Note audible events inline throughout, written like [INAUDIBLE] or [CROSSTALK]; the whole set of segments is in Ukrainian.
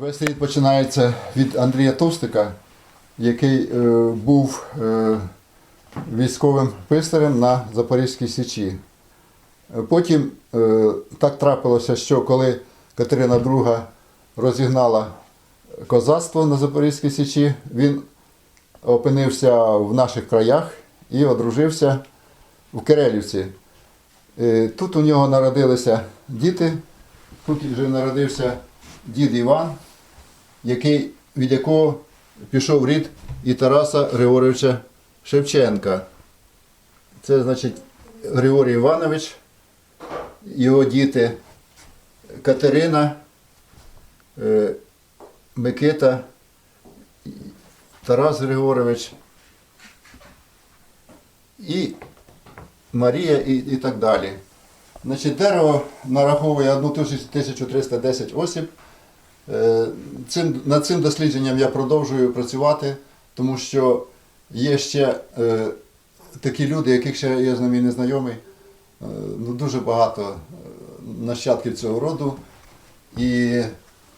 Весь рід починається від Андрія Товстика, який е, був е, військовим писарем на Запорізькій Січі. Потім е, так трапилося, що коли Катерина II розігнала козацтво на Запорізькій Січі, він опинився в наших краях і одружився в Кирилівці. Е, Тут у нього народилися діти, тут вже народився дід Іван, який, від якого пішов рід і Тараса Григоровича Шевченка. Це значить Григорій Іванович, його діти Катерина, е, Микита, Тарас Григорович і Марія і, і так далі. Значить, дерево нараховує 1310 осіб. Е, Цим, над цим дослідженням я продовжую працювати, тому що є ще е, такі люди, яких ще я з ними не знайомий. Е, ну, дуже багато е, нащадків цього роду. І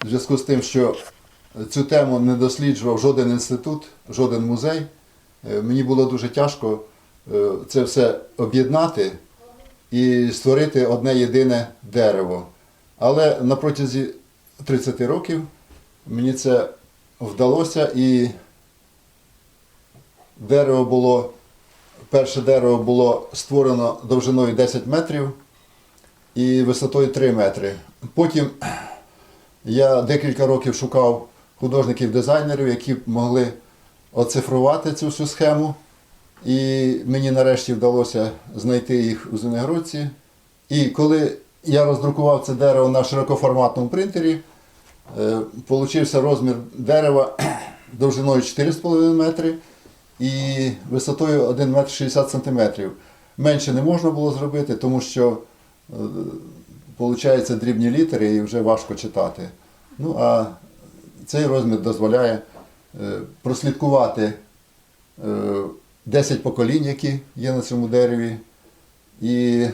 в зв'язку з тим, що цю тему не досліджував жоден інститут, жоден музей, е, мені було дуже тяжко е, це все об'єднати і створити одне єдине дерево. Але на протязі 30 років мені це вдалося і дерево було, перше дерево було створено довжиною 10 метрів і висотою 3 метри. Потім я декілька років шукав художників-дизайнерів, які могли оцифрувати цю всю схему. І мені нарешті вдалося знайти їх у Звенигородці. І коли я роздрукував це дерево на широкоформатному принтері, получився розмір дерева [CLEARS THROAT] довжиною 4,5 метри і висотою 1 метр 60 сантиметрів. Менше не можна було зробити, тому що виходить дрібні літери і вже важко читати. Ну а цей розмір дозволяє е, прослідкувати е, 10 поколінь, які є на цьому дереві, і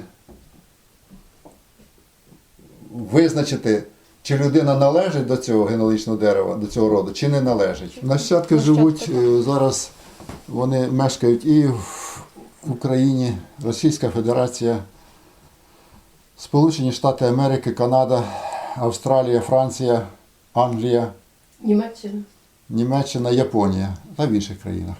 визначити, чи людина належить до цього генеалогічного дерева, до цього роду, чи не належить. Нащадки живуть е, зараз, вони мешкають і в Україні, Російська Федерація, Сполучені Штати Америки, Канада, Австралія, Франція, Англія, Німеччина. Німеччина, Японія та в інших країнах.